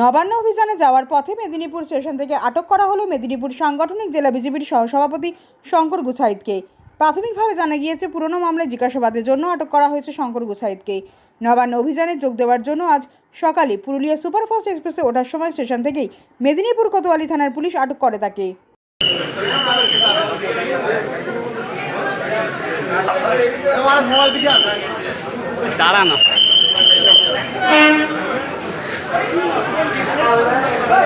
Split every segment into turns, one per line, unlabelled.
নবান্ন অভিযানে যাওয়ার পথে মেদিনীপুর স্টেশন থেকে আটক করা হলো মেদিনীপুর সাংগঠনিক জেলা বিজেপির সহসভাপতি শঙ্কর গুছাইতকে প্রাথমিকভাবে জানা গিয়েছে, পুরনো মামলায় জিজ্ঞাসাবাদের জন্য আটক করা হয়েছে শঙ্কর গুছাইতকে নবান্ন অভিযানে যোগ দেওয়ার জন্য আজ সকালে পুরুলিয়া সুপারফাস্ট এক্সপ্রেসে ওঠার সময় স্টেশন থেকেই মেদিনীপুর কোতোয়ালি থানার পুলিশ আটক করে তাকে।
দাঁড়া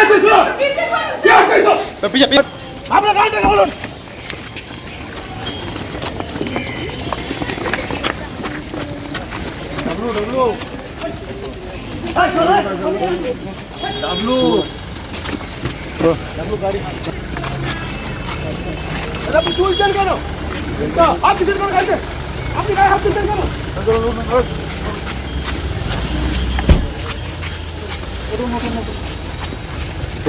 আছিস কি আছে তো আপনার গাড়িটাকে বলুন আপনি তুলছেন কেন হাত দিচ্ছেন কেন গাড়িতে আপনি গায়ে হাত দিচ্ছেন কেন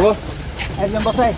ഓ എല്ലാം ബസ്സായി